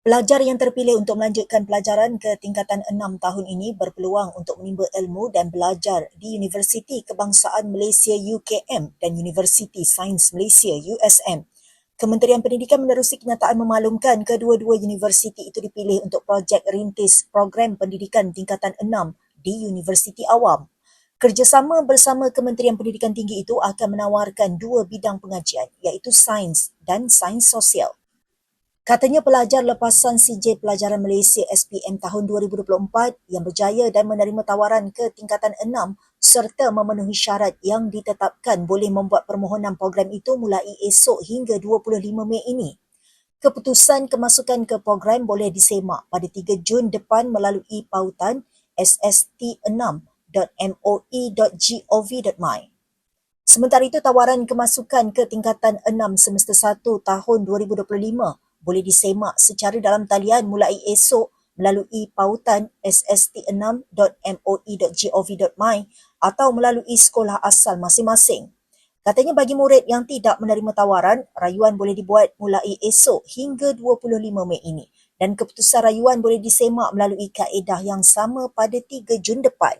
Pelajar yang terpilih untuk melanjutkan pelajaran ke tingkatan 6 tahun ini berpeluang untuk menimba ilmu dan belajar di Universiti Kebangsaan Malaysia UKM dan Universiti Sains Malaysia USM. Kementerian Pendidikan menerusi kenyataan memaklumkan kedua-dua universiti itu dipilih untuk projek rintis program pendidikan tingkatan 6 di Universiti Awam. Kerjasama bersama Kementerian Pendidikan Tinggi itu akan menawarkan dua bidang pengajian iaitu sains dan sains sosial. Katanya pelajar lepasan CJ Pelajaran Malaysia SPM tahun 2024 yang berjaya dan menerima tawaran ke tingkatan 6 serta memenuhi syarat yang ditetapkan boleh membuat permohonan program itu mulai esok hingga 25 Mei ini. Keputusan kemasukan ke program boleh disemak pada 3 Jun depan melalui pautan sst6.moe.gov.my. Sementara itu, tawaran kemasukan ke tingkatan 6 semester 1 tahun 2025 boleh disemak secara dalam talian mulai esok melalui pautan sst6.moe.gov.my atau melalui sekolah asal masing-masing. Katanya bagi murid yang tidak menerima tawaran, rayuan boleh dibuat mulai esok hingga 25 Mei ini dan keputusan rayuan boleh disemak melalui kaedah yang sama pada 3 Jun depan.